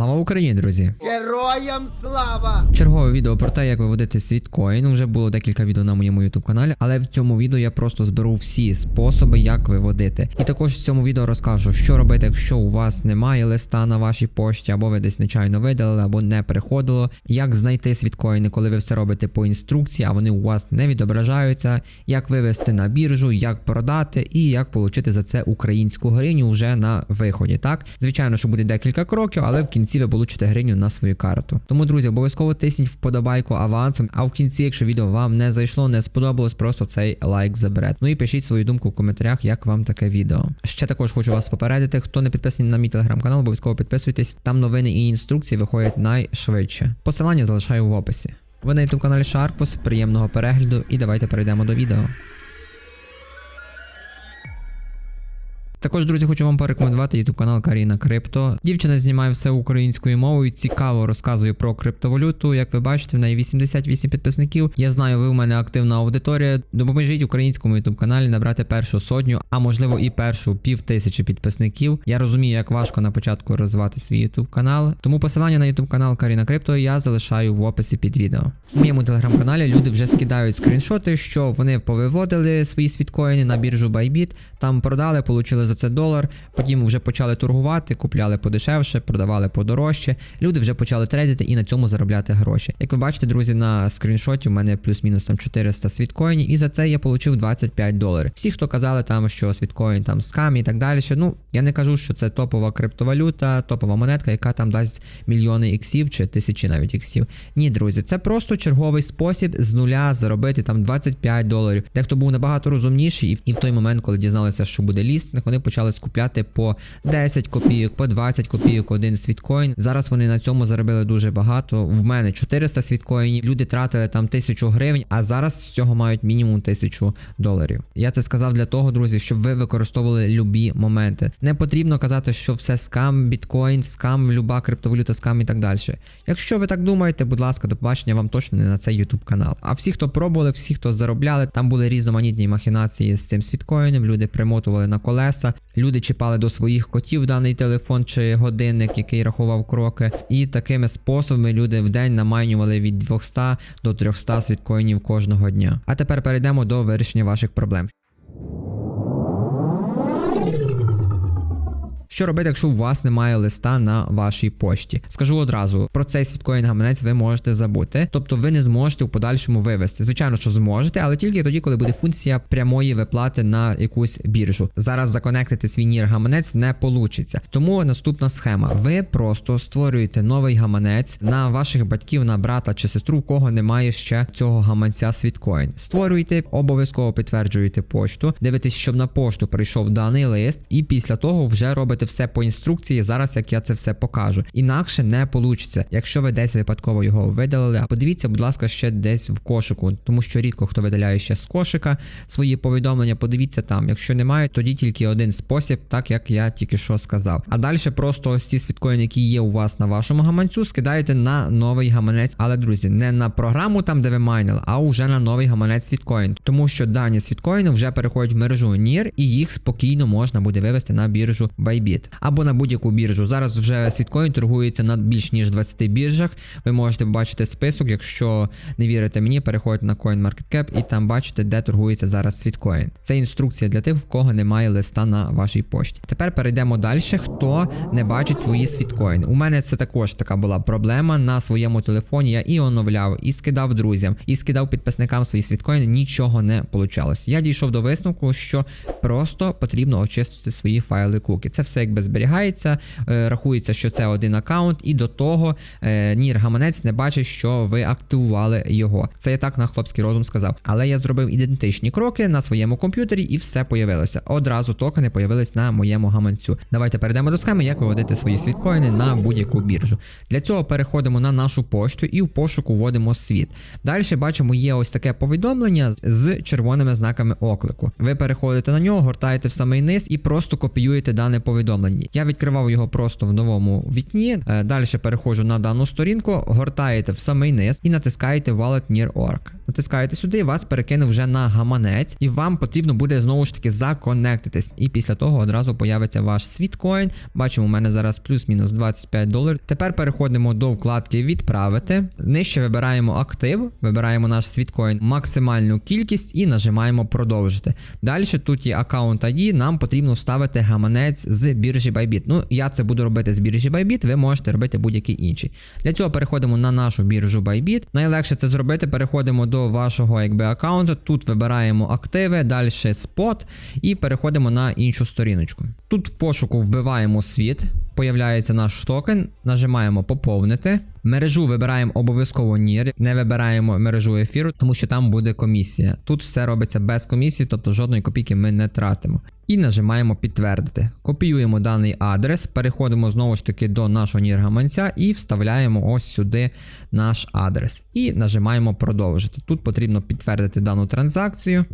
Слава Україні, друзі! Героям слава! Чергове відео про те, як виводити світкоін. Вже було декілька відео на моєму YouTube каналі, але в цьому відео я просто зберу всі способи, як виводити. І також в цьому відео розкажу, що робити, якщо у вас немає листа на вашій пошті, або ви десь нечайно видалили, або не приходило. Як знайти світкоїни, коли ви все робите по інструкції, а вони у вас не відображаються, як вивести на біржу, як продати і як отримати за це українську гривню вже на виході. Так, звичайно, що буде декілька кроків, але в кінці ви получите гривню на свою карту. Тому, друзі, обов'язково тисніть вподобайку авансом. А в кінці, якщо відео вам не зайшло, не сподобалось, просто цей лайк заберете. Ну і пишіть свою думку в коментарях, як вам таке відео. Ще також хочу вас попередити, хто не підписаний на мій телеграм-канал, обов'язково підписуйтесь. Там новини і інструкції виходять найшвидше. Посилання залишаю в описі. Ви на youtube каналі Sharpos, приємного перегляду і давайте перейдемо до відео. Також, друзі, хочу вам порекомендувати YouTube канал Каріна Крипто. Дівчина знімає все українською мовою, цікаво розказує про криптовалюту. Як ви бачите, в неї 88 підписників. Я знаю, ви у мене активна аудиторія. Допоможіть українському YouTube каналі набрати першу сотню, а можливо і першу пів тисячі підписників. Я розумію, як важко на початку розвивати свій YouTube канал. Тому посилання на YouTube канал Каріна Крипто я залишаю в описі під відео. У моєму телеграм-каналі люди вже скидають скріншоти, що вони повиводили свої світкоїни на біржу Bybit, там продали, отримали за це долар. Потім вже почали торгувати, купляли подешевше, продавали подорожче. Люди вже почали трейдити і на цьому заробляти гроші. Як ви бачите, друзі, на скріншоті у мене плюс-мінус там 400 світкоїнів, і за це я отримав 25 доларів. Всі, хто казали там, що світкоін там скам і так далі. Ну я не кажу, що це топова криптовалюта, топова монетка, яка там дасть мільйони іксів чи тисячі навіть іксів. Ні, друзі, це просто черговий спосіб з нуля заробити там 25 доларів. Дехто був набагато розумніший, і в той момент, коли дізналися, що буде лістинг, вони почали скупляти по 10 копійок, по 20 копійок один світкоін. Зараз вони на цьому заробили дуже багато. В мене 400 світкоїнів. Люди тратили там 1000 гривень, а зараз з цього мають мінімум 1000 доларів. Я це сказав для того, друзі, щоб ви використовували любі моменти. Не потрібно казати, що все скам, біткоін, скам, люба криптовалюта, скам і так далі. Якщо ви так думаєте, будь ласка, до побачення вам точно не на цей YouTube канал. А всі, хто пробували, всі, хто заробляли, там були різноманітні махінації з цим світкоїном. Люди примотували на колеса, люди чіпали до своїх котів даний телефон чи годинник, який рахував кроки. І такими способами люди в день намайнювали від 200 до 300 світкоїнів кожного дня. А тепер перейдемо до вирішення ваших проблем. Що робити, якщо у вас немає листа на вашій пошті? Скажу одразу, про цей світкоін гаманець ви можете забути, тобто ви не зможете у подальшому вивести. Звичайно, що зможете, але тільки тоді, коли буде функція прямої виплати на якусь біржу. Зараз законектити свій нір гаманець не получиться. Тому наступна схема: ви просто створюєте новий гаманець на ваших батьків, на брата чи сестру, у кого немає ще цього гаманця світкоін. Створюєте, обов'язково підтверджуєте пошту, дивитесь, щоб на пошту прийшов даний лист, і після того вже робите все по інструкції. Зараз як я це все покажу. Інакше не получиться. Якщо ви десь випадково його видалили, подивіться, будь ласка, ще десь в кошику, тому що рідко хто видаляє ще з кошика свої повідомлення. Подивіться там. Якщо немає, тоді тільки один спосіб, так як я тільки що сказав. А далі просто ось ці світкоїни, які є у вас на вашому гаманцю, скидаєте на новий гаманець. Але друзі, не на програму там, де ви майнили, а вже на новий гаманець світкоін. Тому що дані світкоїни вже переходять в мережу NIR і їх спокійно можна буде вивести на біржу Bybit або на будь-яку біржу. Зараз вже світкоін торгується на більш ніж 20 біржах. Ви можете побачити список. Якщо не вірите мені, переходьте на CoinMarketCap і там бачите, де торгується зараз світкоін. Це інструкція для тих, в кого немає листа на вашій пошті. Тепер перейдемо далі. Хто не бачить свої світкоїни. У мене це також така була проблема на своєму телефоні. Я і оновляв, і скидав друзям, і скидав підписникам свої світкоїни. Нічого не получалось. Я дійшов до висновку, що просто потрібно очистити свої файли куки. Це все якби зберігається, е, рахується, що це один аккаунт, і до того е, Нір гаманець не бачить, що ви активували його. Це я так на хлопський розум сказав. Але я зробив ідентичні кроки на своєму комп'ютері, і все появилося. Одразу токени появились на моєму гаманцю. Давайте перейдемо до схеми, як виводити свої світкоїни на будь-яку біржу. Для цього переходимо на нашу пошту і в пошуку вводимо світ. Далі бачимо, є ось таке повідомлення з червоними знаками оклику. Ви переходите на нього, гортаєте в самий низ і просто копіюєте дане повідомлення. Повідомлень. Я відкривав його просто в новому вікні. Е, Далі переходжу на дану сторінку, гортаєте в самий низ і натискаєте Wallet Near Org. Натискаєте сюди, вас перекине вже на гаманець, і вам потрібно буде знову ж таки законектитись. І після того одразу появиться ваш світкоін. Бачимо, у мене зараз плюс-мінус 25 доларів. Тепер переходимо до вкладки Відправити. Нижче вибираємо актив, вибираємо наш світкоін, максимальну кількість і нажимаємо продовжити. Далі тут є аккаунт ID, нам потрібно вставити гаманець з біржі Bybit. Ну, я це буду робити з біржі Bybit, ви можете робити будь-який інший. Для цього переходимо на нашу біржу Bybit. Найлегше це зробити. Переходимо до вашого якби аккаунту. Тут вибираємо активи, далі спот і переходимо на іншу сторіночку. Тут в пошуку вбиваємо світ, появляється наш токен, нажимаємо поповнити. Мережу вибираємо обов'язково NIR, не вибираємо мережу ефіру, тому що там буде комісія. Тут все робиться без комісії, тобто жодної копійки ми не тратимо. І нажимаємо підтвердити. Копіюємо даний адрес, переходимо знову ж таки до нашого NIR гаманця і вставляємо ось сюди наш адрес. І нажимаємо продовжити. Тут потрібно підтвердити дану транзакцію.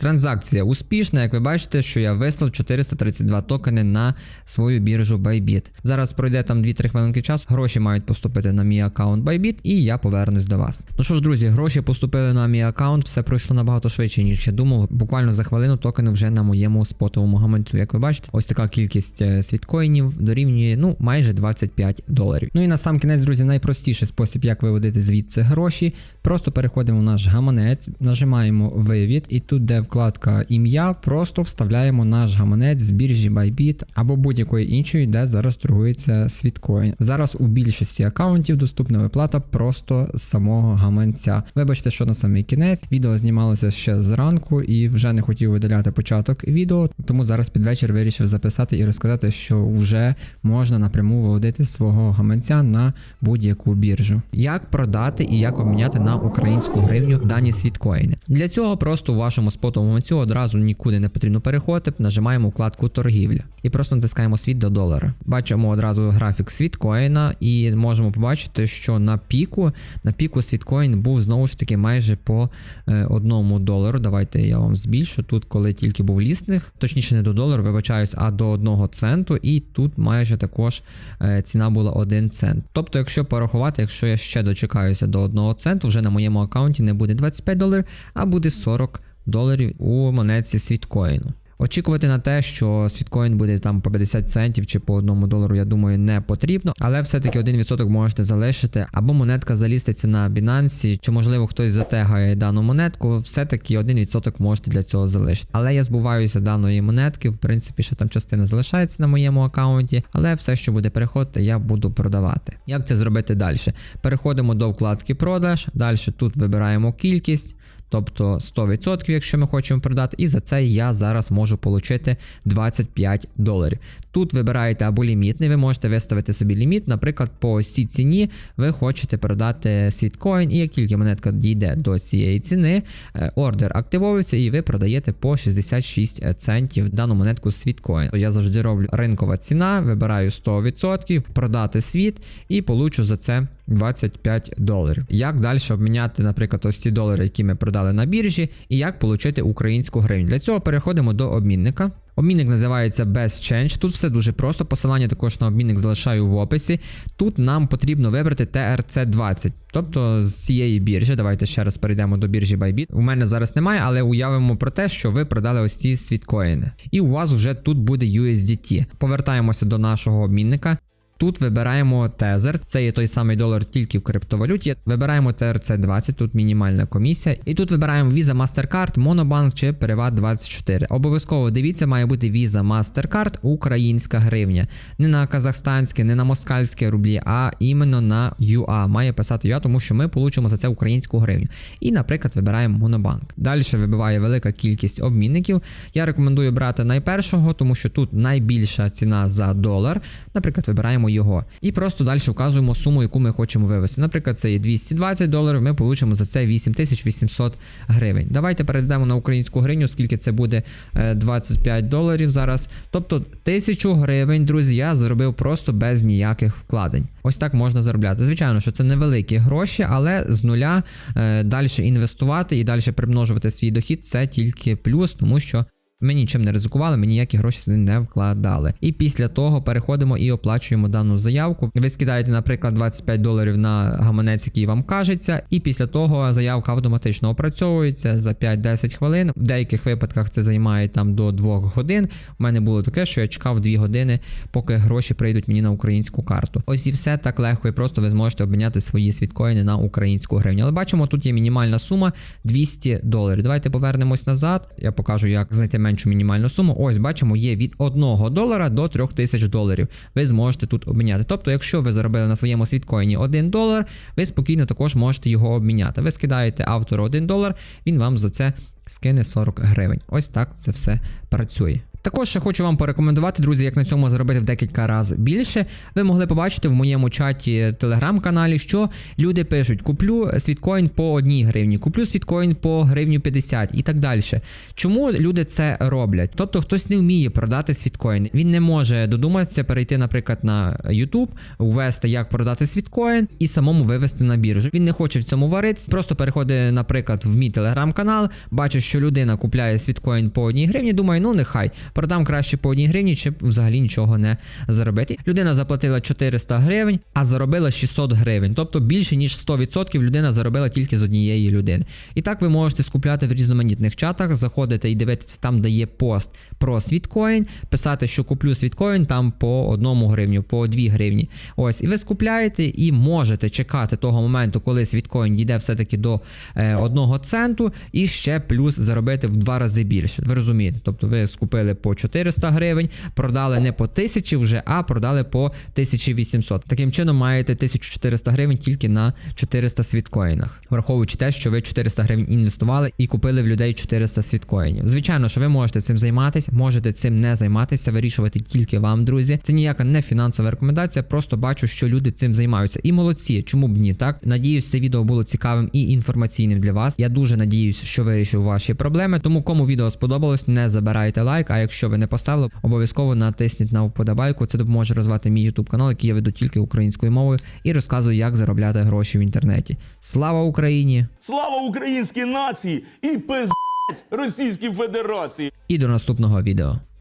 Транзакція успішна, як ви бачите, що я вислав 432 токени на свою біржу Bybit. Зараз пройде там 2-3 хвилинки часу. Гроші мають поступити на мій аккаунт Bybit, і я повернусь до вас. Ну що ж, друзі, гроші поступили на мій аккаунт, все пройшло набагато швидше, ніж я думав. Буквально за хвилину токени вже на моєму спотовому гаманцю. Як ви бачите, ось така кількість е, світкоїнів дорівнює ну майже 25 доларів. Ну і на сам кінець, друзі, найпростіший спосіб, як виводити звідси гроші. Просто переходимо в наш гаманець, нажимаємо вивід, і тут, де вкладка ім'я, просто вставляємо наш гаманець з біржі Bybit або будь-якої іншої, де зараз торгується світкоін. Зараз у більшості аккаунтів доступна виплата просто з самого гаманця. Вибачте, що на самий кінець відео знімалося ще зранку і вже не хотів видаляти початок відео, тому зараз під вечір вирішив записати і розказати, що вже можна напряму виводити з свого гаманця на будь-яку біржу. Як продати і як обміняти на українську гривню дані світкоїни. Для цього просто у вашому спотовому гаманцю одразу нікуди не потрібно переходити, нажимаємо вкладку торгівля і просто натискаємо світ до долара. Бачимо одразу графік світкоїна і можемо побачити, що на піку на піку світкоін був знову ж таки майже по е, одному долару. Давайте я вам збільшу. Тут, коли тільки був лістинг, точніше не до долару, вибачаюсь, а до одного центу. І тут майже також е, ціна була 1 цент. Тобто, якщо порахувати, якщо я ще дочекаюся до одного центу, вже на моєму аккаунті не буде 25 доларів, а буде 40 доларів у монетці світкоїну. Очікувати на те, що світкоін буде там по 50 центів чи по 1 долару, я думаю, не потрібно. Але все-таки 1% можете залишити, або монетка заліститься на Binance, чи можливо хтось затегає дану монетку. Все-таки 1% можете для цього залишити. Але я збуваюся даної монетки. В принципі, ще там частина залишається на моєму аккаунті, але все, що буде переходити, я буду продавати. Як це зробити далі? Переходимо до вкладки продаж. Далі тут вибираємо кількість. Тобто 100%, якщо ми хочемо продати, і за це я зараз можу отримати 25 доларів. Тут вибираєте або лімітний, ви можете виставити собі ліміт. Наприклад, по цій ціні ви хочете продати світкоін, і як тільки монетка дійде до цієї ціни, е, ордер активовується і ви продаєте по 66 центів дану монетку світкоін. Я завжди роблю ринкова ціна, вибираю 100%, продати світ і получу за це 25 доларів. Як далі обміняти, наприклад, ось ці долари, які ми продали на біржі, і як отримати українську гривню. Для цього переходимо до обмінника. Обмінник називається Best Change. Тут все дуже просто. Посилання також на обмінник залишаю в описі. Тут нам потрібно вибрати TRC20. Тобто з цієї біржі, давайте ще раз перейдемо до біржі Bybit. У мене зараз немає, але уявимо про те, що ви продали ось ці світкоїни. І у вас вже тут буде USDT. Повертаємося до нашого обмінника. Тут вибираємо тезер, це є той самий долар тільки в криптовалюті. Вибираємо TRC20, тут мінімальна комісія. І тут вибираємо Visa Mastercard, Monobank чи Privat 24. Обов'язково дивіться, має бути Visa Mastercard, українська гривня. Не на казахстанське, не на москальське рублі, а іменно на UA. Має писати UA, тому що ми получимо за це українську гривню. І, наприклад, вибираємо Monobank. Далі вибиває велика кількість обмінників. Я рекомендую брати найпершого, тому що тут найбільша ціна за долар. Наприклад, вибираємо його. І просто далі вказуємо суму, яку ми хочемо вивести. Наприклад, це є 220 доларів, ми получимо за це 8800 гривень. Давайте перейдемо на українську гривню, скільки це буде е, 25 доларів зараз. Тобто 1000 гривень, друзі, я заробив просто без ніяких вкладень. Ось так можна заробляти. Звичайно, що це невеликі гроші, але з нуля е, далі інвестувати і далі примножувати свій дохід це тільки плюс, тому що Ми нічим не ризикували, ми ніякі гроші не вкладали. І після того переходимо і оплачуємо дану заявку. Ви скидаєте, наприклад, 25 доларів на гаманець, який вам кажеться, і після того заявка автоматично опрацьовується за 5-10 хвилин. В деяких випадках це займає там до 2 годин. У мене було таке, що я чекав 2 години, поки гроші прийдуть мені на українську карту. Ось і все так легко і просто ви зможете обміняти свої світкоїни на українську гривню. Але бачимо, тут є мінімальна сума 200 доларів. Давайте повернемось назад. Я покажу, як знайти меншу мінімальну суму. Ось бачимо, є від 1 долара до 3000 доларів. Ви зможете тут обміняти. Тобто, якщо ви заробили на своєму світкоїні 1 долар, ви спокійно також можете його обміняти. Ви скидаєте автору 1 долар, він вам за це скине 40 гривень. Ось так це все працює. Також ще хочу вам порекомендувати, друзі, як на цьому заробити в декілька разів більше. Ви могли побачити в моєму чаті в телеграм-каналі, що люди пишуть: куплю світкоін по 1 гривні, куплю світкоін по гривню 50 і так далі. Чому люди це роблять? Тобто хтось не вміє продати світкоін. Він не може додуматися перейти, наприклад, на YouTube, ввести, як продати світкоін і самому вивести на біржу. Він не хоче в цьому варитись, просто переходить, наприклад, в мій телеграм-канал, бачить, що людина купляє світкоін по 1 гривні, думає, ну нехай продам краще по 1 гривні, чи взагалі нічого не заробити. Людина заплатила 400 гривень, а заробила 600 гривень. Тобто більше ніж 100% людина заробила тільки з однієї людини. І так ви можете скупляти в різноманітних чатах, заходити і дивитися там, де є пост про світкоін, писати, що куплю світкоін там по 1 гривню, по 2 гривні. Ось, і ви скупляєте і можете чекати того моменту, коли світкоін дійде все-таки до е, 1 центу, і ще плюс заробити в два рази більше. Ви розумієте? Тобто ви скупили по 400 гривень, продали не по 1000 вже, а продали по 1800. Таким чином маєте 1400 гривень тільки на 400 світкоїнах, враховуючи те, що ви 400 гривень інвестували і купили в людей 400 світкоїнів. Звичайно, що ви можете цим займатися, можете цим не займатися, вирішувати тільки вам, друзі. Це ніяка не фінансова рекомендація, просто бачу, що люди цим займаються. І молодці, чому б ні, так? Надіюсь, це відео було цікавим і інформаційним для вас. Я дуже надіюсь, що вирішив ваші проблеми. Тому кому відео сподобалось, не забирайте лайк. А якщо ви не поставили, обов'язково натисніть на вподобайку. Це допоможе розвивати мій YouTube канал, який я веду тільки українською мовою, і розказую, як заробляти гроші в інтернеті. Слава Україні! Слава українській нації і пиздець Російській Федерації! І до наступного відео.